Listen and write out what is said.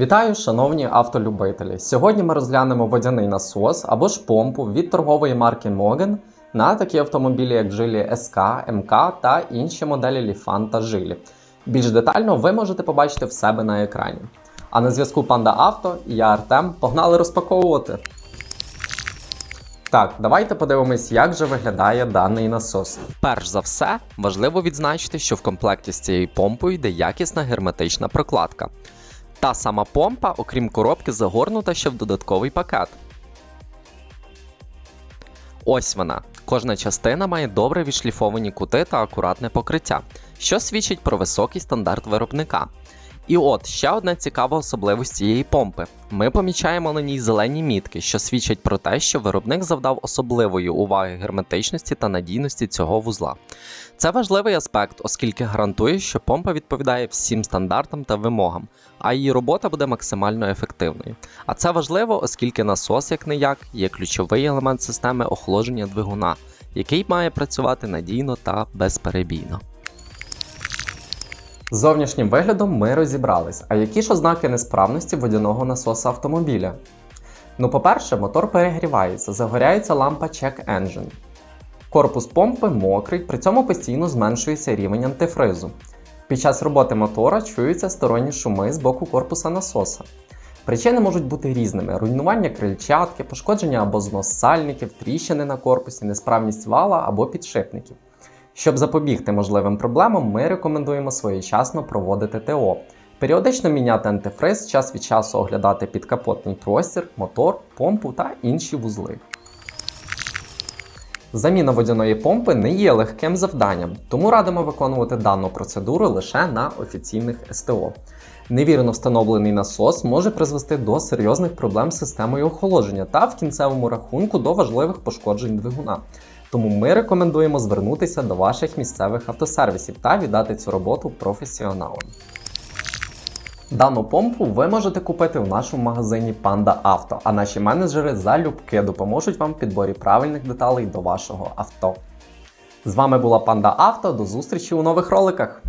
Вітаю, шановні автолюбителі! Сьогодні ми розглянемо водяний насос або ж помпу від торгової марки Mogen на такі автомобілі, як Geely SK, МК та інші моделі Lifan та Geely. Більш детально ви можете побачити в себе на екрані. А на зв'язку Panda Авто і я Артем. Погнали розпаковувати. Так, давайте подивимось, як же виглядає даний насос. Перш за все, важливо відзначити, що в комплекті з цією помпою йде якісна герметична прокладка. Та сама помпа, окрім коробки, загорнута ще в додатковий пакет. Ось вона. Кожна частина має добре відшліфовані кути та акуратне покриття, що свідчить про високий стандарт виробника. І от ще одна цікава особливість цієї помпи. Ми помічаємо на ній зелені мітки, що свідчать про те, що виробник завдав особливої уваги герметичності та надійності цього вузла. Це важливий аспект, оскільки гарантує, що помпа відповідає всім стандартам та вимогам, а її робота буде максимально ефективною. А це важливо, оскільки насос, як не як, є ключовий елемент системи охолодження двигуна, який має працювати надійно та безперебійно. З зовнішнім виглядом ми розібрались. А які ж ознаки несправності водяного насоса автомобіля? Ну, по-перше, мотор перегрівається, загоряється лампа Check Engine. Корпус помпи мокрий, при цьому постійно зменшується рівень антифризу. Під час роботи мотора чуються сторонні шуми з боку корпуса насоса. Причини можуть бути різними: руйнування крильчатки, пошкодження або знос сальників, тріщини на корпусі, несправність вала або підшипників. Щоб запобігти можливим проблемам, ми рекомендуємо своєчасно проводити ТО, періодично міняти антифриз, час від часу оглядати підкапотний простір, мотор, помпу та інші вузли. Заміна водяної помпи не є легким завданням, тому радимо виконувати дану процедуру лише на офіційних СТО. Невірно встановлений насос може призвести до серйозних проблем з системою охолодження та в кінцевому рахунку до важливих пошкоджень двигуна. Тому ми рекомендуємо звернутися до ваших місцевих автосервісів та віддати цю роботу професіоналам. Дану помпу ви можете купити в нашому магазині Panda Auto, а наші менеджери залюбки допоможуть вам в підборі правильних деталей до вашого авто. З вами була Panda Auto, до зустрічі у нових роликах!